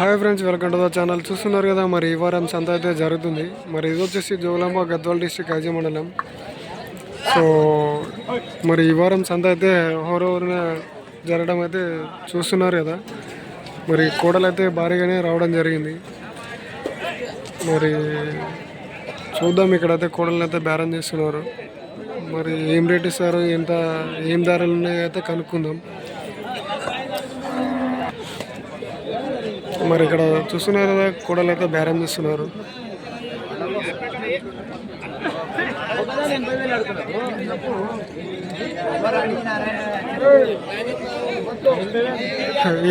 Hi friends welcome to the channel చూస్తున్నారు కదా మరి ఈ వారం సంత అయితే జరుగుతుంది. మరి ఇది వచ్చేసి జోగులాంబ గద్వాల్ డిస్టిక్ ఐజీ మండలం. సో మరి ఈ వారం సంత అయితే హోరవరిన జరగడం అయితే చూస్తున్నారు కదా. మరి కోడలు అయితే భారీగానే రావడం జరిగింది. మరి చూద్దాం ఇక్కడైతే కోడలను అయితే బేరం చేస్తున్నారు. మరి ఏం రేట్ ఇస్తారు ఎంత ఏం ధరలు ఉన్నాయో అయితే కనుక్కుందాం. మరి ఇక్కడ చూస్తున్నారు కదా కోడలు అయితే బేరం చేస్తున్నారు.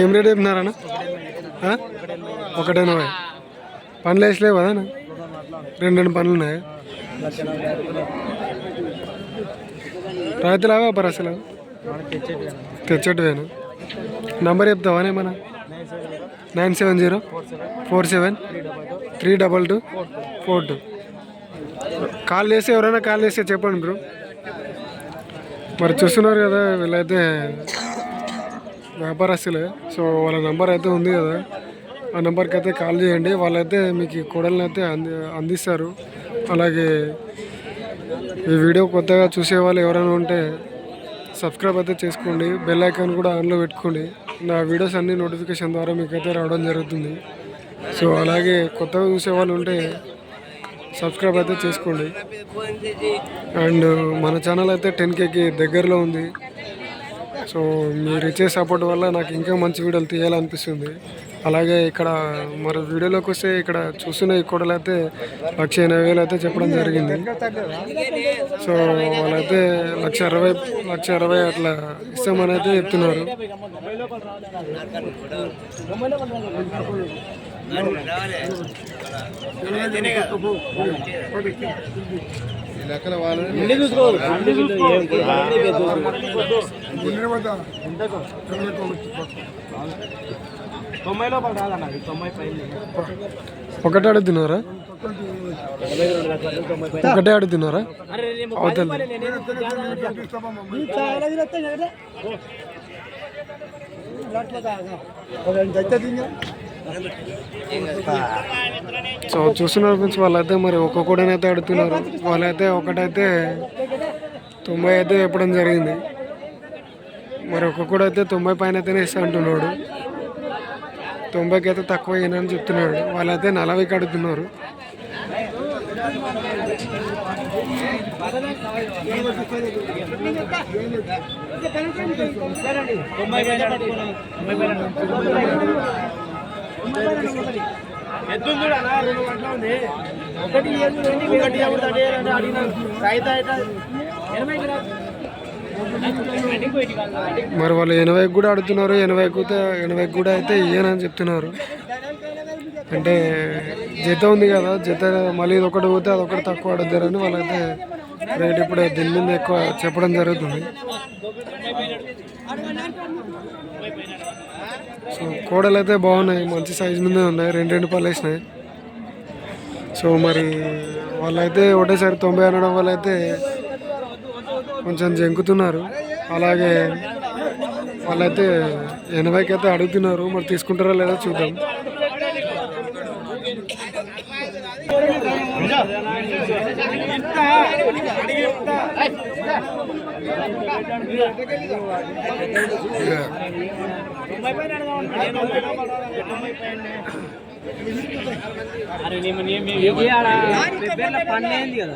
ఏం రేట్ చెప్తున్నారన్న? ఆ? ఒకటేనా పనులు వేసలేవు కదా? రెండు రెండు పనులు ఉన్నాయి? రైతులాగా పరసలు తెచ్చటివేనా? నంబర్ చెప్తావా ఏమన్నా? Nine seven zero four seven three double two four two. Call చేసి ఎవరైనా కాల్ చేస్తే చెప్పండి బ్రో. మరి చూస్తున్నారు కదా వీళ్ళైతే వ్యాపారస్తులే. సో వాళ్ళ నెంబర్ అయితే ఉంది కదా ఆ నెంబర్కి అయితే కాల్ చేయండి. వాళ్ళైతే మీకు ఈ కోడల్ని అయితే అంది అందిస్తారు. అలాగే ఈ వీడియో కొత్తగా చూసే వాళ్ళు ఎవరైనా ఉంటే సబ్స్క్రైబ్ అయితే చేసుకోండి. బెల్ ఐకాన్ కూడా ఆన్లో పెట్టుకోండి. నా వీడియోస్ అన్ని నోటిఫికేషన్ ద్వారా మీకైతే రావడం జరుగుతుంది. సో అలాగే కొత్తగా చూసే వాళ్ళు ఉంటే సబ్స్క్రైబ్ అయితే చేసుకోండి. అండ్ మన ఛానల్ అయితే టెన్ కేకి దగ్గరలో ఉంది. సో మీరు ఇచ్చే సపోర్ట్ వల్ల నాకు ఇంకా మంచి వీడియోలు తీయాలనిపిస్తుంది. అలాగే ఇక్కడ మరి వీడియోలోకి వస్తే ఇక్కడ చూస్తున్న ఈ అయితే లక్ష ఎనభై వేలు అయితే చెప్పడం జరిగింది. సో వాళ్ళైతే లక్ష అరవై లక్ష అరవై అట్లా ఇస్తామని అయితే చెప్తున్నారు. తొంభై లోపల రాదన్న అది తొంభై పైన. ఒకటే అడుగుతున్నారా ఒకటే అడుగుతున్నారా అవతల సో చూస్తున్నారు ఫ్రెండ్స్ వాళ్ళైతే మరి ఒక్కొక్కడనైతే అడుగుతున్నారు వాళ్ళైతే ఒకటైతే తొంభై అయితే చెప్పడం జరిగింది. మరి ఒక్కొక్కడైతే తొంభై పైన అయితేనే ఇస్తా అంటున్నాడు. తొంభైకి అయితే తక్కువ అయినని చెప్తున్నాడు వాళ్ళైతే నలభైకి అడుగుతున్నారు ఎద్దు కూడా రెండు గంటల ఉంది. ఒకటి ఒకటి అడిగిన. కాగితం అయితే ఎనభైకి మరి వాళ్ళు ఎనభైకి కూడా అడుగుతున్నారు ఎనభైకి ఎనభైకి కూడా అయితే ఇయ్యనని చెప్తున్నారు. అంటే జత ఉంది కదా జత మళ్ళీ ఇది ఒకటి పోతే అది ఒకటి తక్కువ ఆడుద్దారని వాళ్ళైతే రేట్ ఇప్పుడు దీని మీద ఎక్కువ చెప్పడం జరుగుతుంది. సో కోడలు అయితే బాగున్నాయి మంచి సైజు మీద ఉన్నాయి రెండు రెండు పళ్ళు వేసినాయి. సో మరి వాళ్ళైతే ఒకటేసారి తొంభై అనడం వల్ల అయితే కొంచెం జంకుతున్నారు. అలాగే వాళ్ళైతే ఎనభైకి అయితే అడుగుతున్నారు. మరి తీసుకుంటారా లేదో చూద్దాం. అరే నేను నేను పన్ను ఏంది కదా?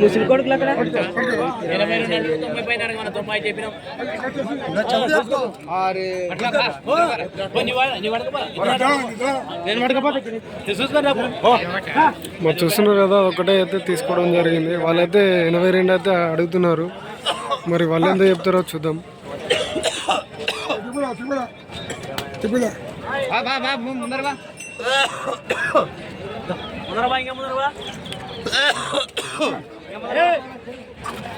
ముసలి కొడుకులు అక్కడ ఎనభై రెండు అంటే తొంభై పైన అడగమన్న తొంభై చెప్పినాం మరి చూస్తున్నారు కదా ఒకటే అయితే తీసుకోవడం జరిగింది. వాళ్ళైతే ఎనభై రెండు అయితే అడుగుతున్నారు. మరి వాళ్ళు ఎంత చెప్తారో చూద్దాం. ముందర బా ఇంకా ముందర よいしょ。